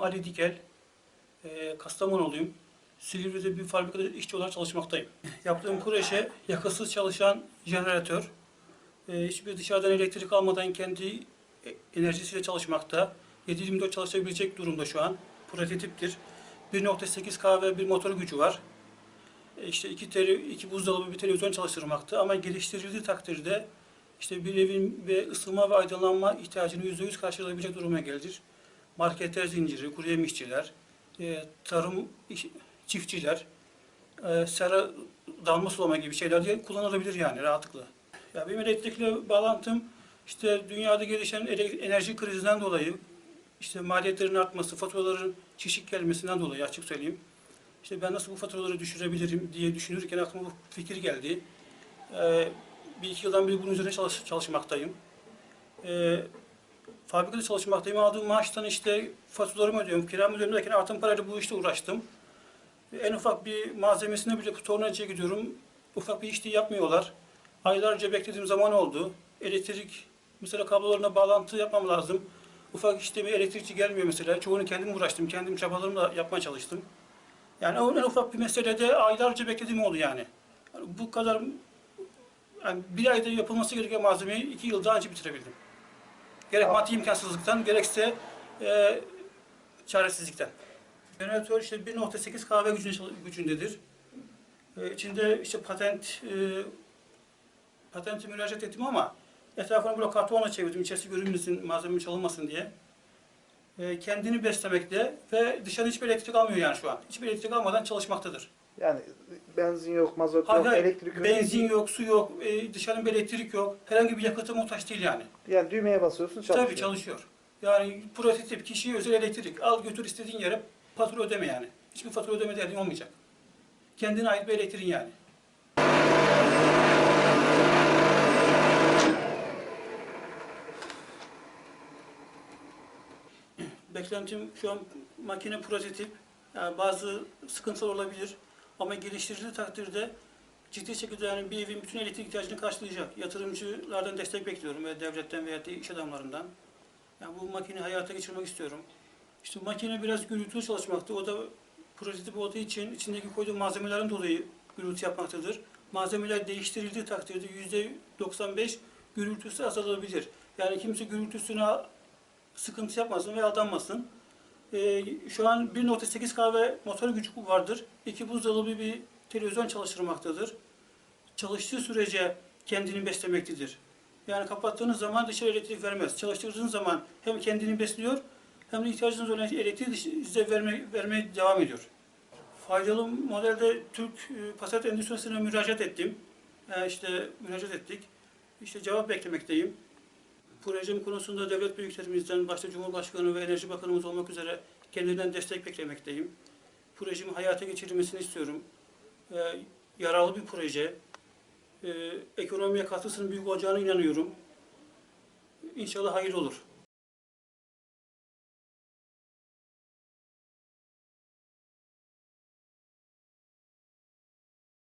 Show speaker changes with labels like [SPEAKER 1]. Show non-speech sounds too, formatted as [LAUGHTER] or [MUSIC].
[SPEAKER 1] Ali Dikel. E, Kastamonuluyum. Silivri'de bir fabrikada işçi olarak çalışmaktayım. [LAUGHS] Yaptığım proje yakıtsız çalışan jeneratör. E, hiçbir dışarıdan elektrik almadan kendi e, enerjisiyle çalışmakta. 7-24 çalışabilecek durumda şu an. Prototiptir. 1.8 kW bir motor gücü var. E, işte iki, tele, iki buzdolabı bir televizyon çalıştırmakta ama geliştirildiği takdirde işte bir evin ve ısınma ve aydınlanma ihtiyacını yüzde yüz karşılayabilecek duruma gelir. Marketler zinciri, kuru yemişçiler, e, tarım çiftçiler, e, sera dalma sulama gibi şeyler diye kullanılabilir yani rahatlıkla. Ya benim elektrikle bağlantım işte dünyada gelişen enerji krizinden dolayı işte maliyetlerin artması, faturaların şişik gelmesinden dolayı açık söyleyeyim. İşte ben nasıl bu faturaları düşürebilirim diye düşünürken aklıma bu fikir geldi. Ee, bir iki yıldan beri bunun üzerine çalış- çalışmaktayım. Ee, fabrikada çalışmaktayım. Aldığım maaştan işte faturalarımı ödüyorum, kiramı ödüyorum derken artan parayla bu işte uğraştım. En ufak bir malzemesine bile tornacıya gidiyorum. Ufak bir işliği yapmıyorlar. Aylarca beklediğim zaman oldu. Elektrik, mesela kablolarına bağlantı yapmam lazım. Ufak işte bir elektrikçi gelmiyor mesela. Çoğunu kendim uğraştım, kendim çabalarımla yapmaya çalıştım. Yani en ufak bir meselede aylarca beklediğim oldu yani. Yani bu kadar yani bir ayda yapılması gereken malzemeyi iki yılda önce bitirebildim. Gerek maddi imkansızlıktan gerekse e, çaresizlikten. Jeneratör işte 1.8 kahve gücünde, gücündedir. E, içinde işte patent e, patenti müracaat ettim ama etrafını böyle kartonla çevirdim. İçerisi görünmesin, malzeme çalınmasın diye. E, kendini beslemekte ve dışarı hiçbir elektrik almıyor yani şu an. Hiçbir elektrik almadan çalışmaktadır.
[SPEAKER 2] Yani benzin yok, mazot
[SPEAKER 1] Hayır,
[SPEAKER 2] yok,
[SPEAKER 1] hayır,
[SPEAKER 2] elektrik yok.
[SPEAKER 1] benzin yok, su yok, e, dışarıdan bir elektrik yok. Herhangi bir yakıta muhtaç değil yani.
[SPEAKER 2] Yani düğmeye basıyorsun çalışıyor.
[SPEAKER 1] Tabii çalışıyor. Yani prototip, kişiye özel elektrik. Al götür istediğin yere fatura ödeme yani. Hiçbir fatura ödeme derdin olmayacak. Kendine ait bir elektriğin yani. Beklentim şu an makine prototip. Yani bazı sıkıntılar olabilir. Ama geliştirildiği takdirde ciddi şekilde yani bir evin bütün elektrik ihtiyacını karşılayacak. Yatırımcılardan destek bekliyorum ve devletten veya iş adamlarından. Yani bu makineyi hayata geçirmek istiyorum. İşte makine biraz gürültülü çalışmakta. O da prototip olduğu için içindeki koyduğu malzemelerin dolayı gürültü yapmaktadır. Malzemeler değiştirildiği takdirde yüzde 95 gürültüsü azalabilir. Yani kimse gürültüsüne sıkıntı yapmasın ve aldanmasın. Ee, şu an 1.8 kahve motor gücü vardır. İki buzdolabı bir televizyon çalıştırmaktadır. Çalıştığı sürece kendini beslemektedir. Yani kapattığınız zaman dışarı elektrik vermez. Çalıştırdığınız zaman hem kendini besliyor hem de ihtiyacınız olan elektriği size verme, vermeye devam ediyor. Faydalı modelde Türk e, Pasat Endüstrisi'ne müracaat ettim. Yani işte müracaat ettik. İşte cevap beklemekteyim. Projem konusunda devlet büyüklerimizden, başta Cumhurbaşkanı ve Enerji Bakanımız olmak üzere kendilerinden destek beklemekteyim. Projemi hayata geçirilmesini istiyorum. Ee, yararlı bir proje. Ee, ekonomiye katkısının büyük olacağına inanıyorum. İnşallah hayırlı olur.